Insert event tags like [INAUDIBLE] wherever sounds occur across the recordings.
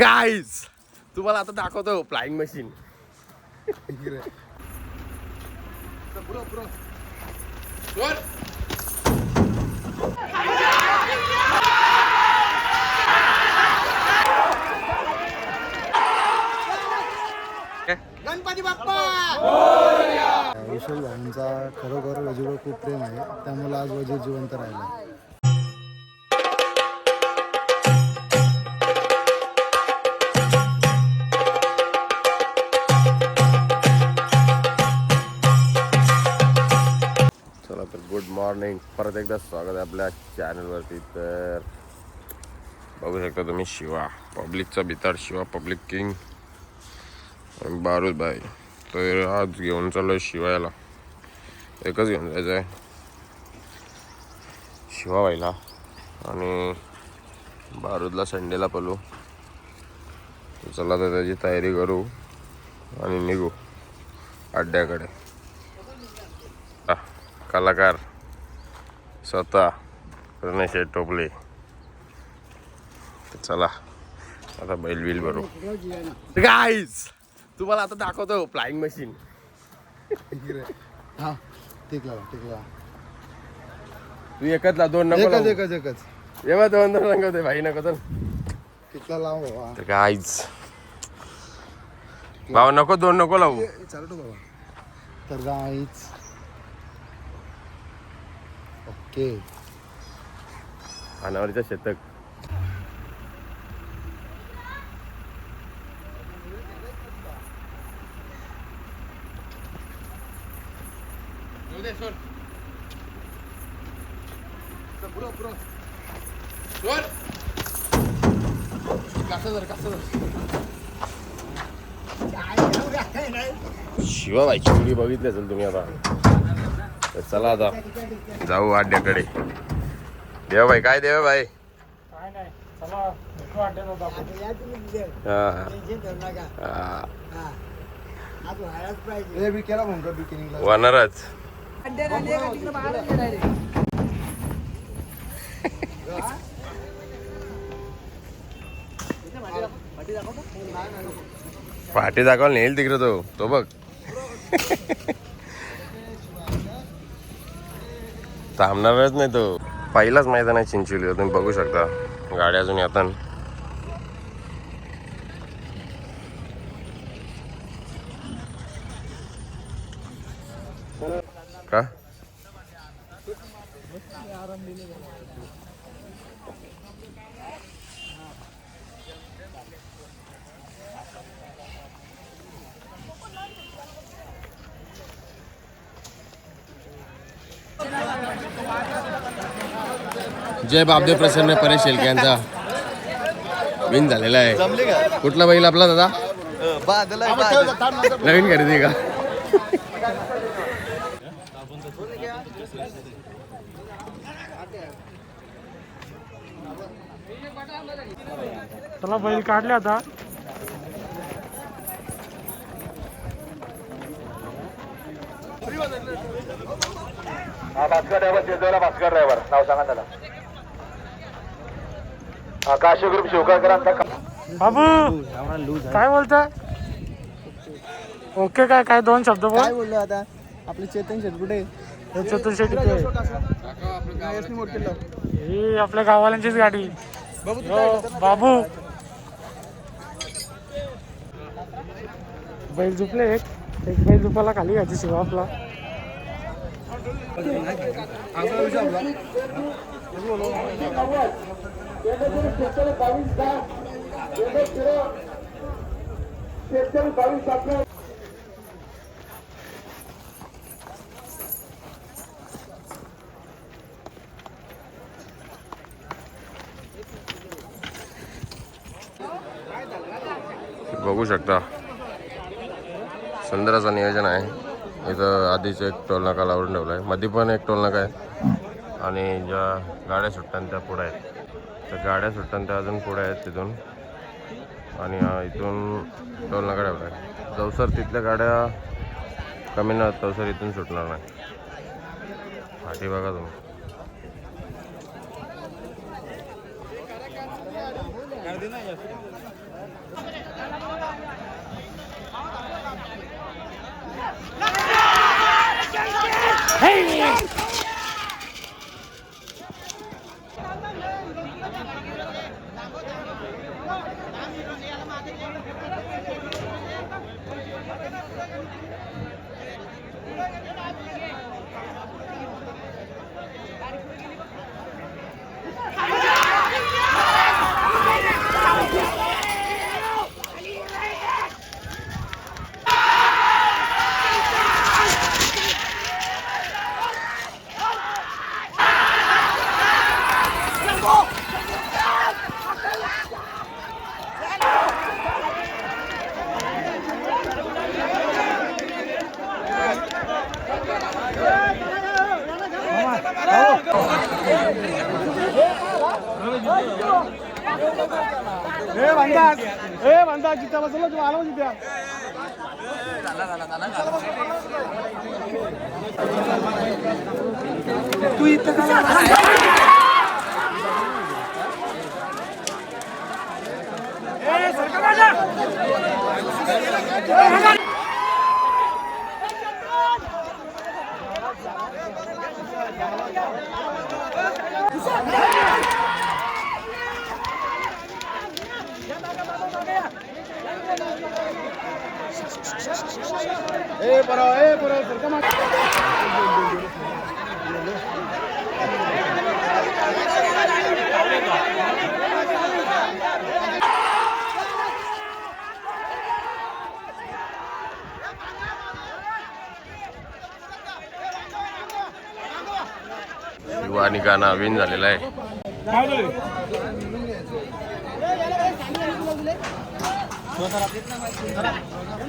Guys तुम्हाला आता दाखवतो फ्लाइंग मशीन गणपती बाप्पा! विशाल भाऊंचा खरोखर वजीवर खूप प्रेम आहे. त्यामुळे आज वजीर जिवंत राहिला. मॉर्निंग. परत एकदा स्वागत आहे आपल्या चॅनलवरती. तर बघू शकता तुम्ही शिवा. पब्लिकचा भिताड शिवा पब्लिक किंग. बारूद भाई तर आज घेऊन चाललोय शिवायला. एकच घेऊन जायचं आहे शिवाबाईला आणि बारूदला संडेला पलू चला तर त्याची तयारी करू. आणि निघू. अड्ड्याकडे. कलाकार. स्वतः प्रणय टोपले. चला आता बैल बिल भरू. गाईज तुम्हाला आता दाखवतो फ्लाइंग मशीन हा टिकला टिकला. तू एकच ला दोन नको एकच. एकच एकच. बा दोन दोन नको ते भाई नको तर टिकला लाव तर गाईज भाऊ नको दोन नको लावू. ए, चालू ठेव बाबा. तर गाईच ओके अनावरीचा शतक. शिवाबाईची मुली बघितली असेल तुम्ही आता. तर चला आता जाऊ आड्याकडे. काय हा. हा ए बी केला म्हणतो बिकिनिंगला वनारच. पाठी दाखवायला नेईल तिकडे तो. तो बघ. [LAUGHS] थांबणारच नाही तो. पहिलाच मैदान आहे चिंचोली तुम्ही बघू शकता. गाड्या अजून येतात का? जय बापदेव प्रसन्न परेश शेलके यांचा. विन झालेला आहे. कुठला बैल आपला दादा? नवीन खरेदी का? चला बैल काढले आता. भास्कर ड्रायव्हर शिरदोला भास्कर ड्रायव्हर नाव सांगा त्याला. आकाश ग्रुप शिवकरकरांचा बाबू काय बोलताय? ओके काय काय दोन शब्द काय बोल बोललो आता? आपले चेतन शेट कुठे? चतुर शेट्टी ही आपल्या गावाल्यांचीच गाडी. यो, बाबू. बैल झुपले एक. एक बैल झुपाला खाली घ्यायची शिवा आपला बघू शकता. सुंदर असं नियोजन आहे. इथं आधीच एक टोल नाका लावून ठेवला आहे मध्ये पण एक टोल नाका आहे. आणि ज्या गाड्या सुट्टान त्या पुढे आहेत. त्या गाड्या सुट्टान त्या अजून पुढे आहेत तिथून. आणि इथून टोल नाका ठेवला आहे जवसर तिथल्या गाड्या कमी न तवसर इथून सुटणार नाही. पाठी बघा तुम्ही. Hey! ए म्हणता ए म्हणता जिथं बसलो तू आलो तिथे. ए सरकार ए पर ए पर सरकमा युवा निकाना विन झालेला आहे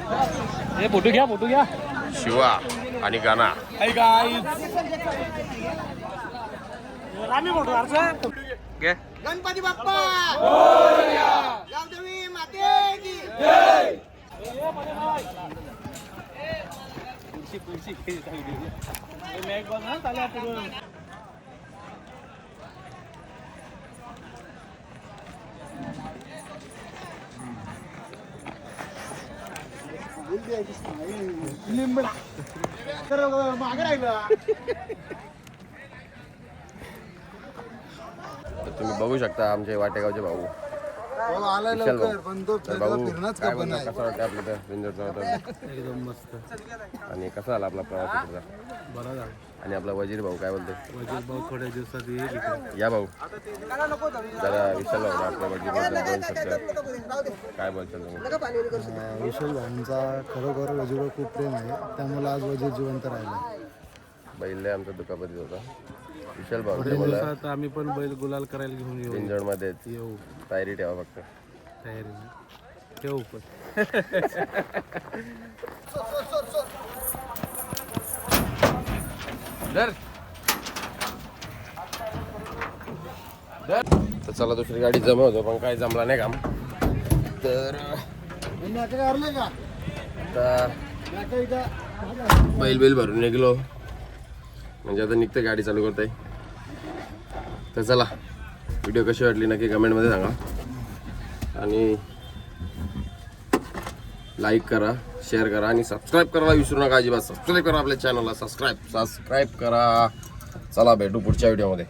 ए फोटो घ्या फोटो घ्या. शिवा आणि फोटो अर्ज गणपती बाप्पा. गावदेवी माते की. तर मागे तुम्ही बघू शकता आमचे वाटेगावचे भाऊ. आलाय विशाल लवकर भाऊ. पण तो तर भाऊ फिरणंच काय बोलणार? कसं वाटतं आपलं तर? विंजरचा होता [LAUGHS] एकदम मस्त. आणि कसा झाला आपला प्रवास बरा झाला. आणि आपला वजीर भाऊ काय बोलतोय? वजीर भाऊ थोड्या दिवसात येईल इकडे. या भाऊ. जरा विशाल भाऊ आपल्या वजीर शब्द. काय बोलतो तुम्ही? अं, विशाल भाऊंचा खरोखर वजीवर खूप प्रेम आहे. त्यामुळे आज वजीर जिवंत राहिला. बैल आमचा दुखापतीत होता. विशाल भाऊ थोड्या बोला. दिवसात आम्ही पण बैल गुलाल करायला घेऊन येऊ. पिंजोडमध्ये येऊ. तयारी ठेवा फक्त. तयारी ठेवू पण. तर चला दुसरी गाडी जमा होतो पण काही जमला नाही काम. तर आता बैल बैल भरून निघलो. म्हणजे आता निघतं गाडी चालू करताय. तर चला व्हिडिओ कशी वाटली नक्की कमेंटमध्ये सांगा. आणि लाईक करा शेअर करा आणि सबस्क्राईब करायला विसरू नका अजिबात. सबस्क्राईब करा आपल्या चॅनलला सबस्क्राईब सबस्क्राईब करा. चला भेटू पुढच्या व्हिडिओमध्ये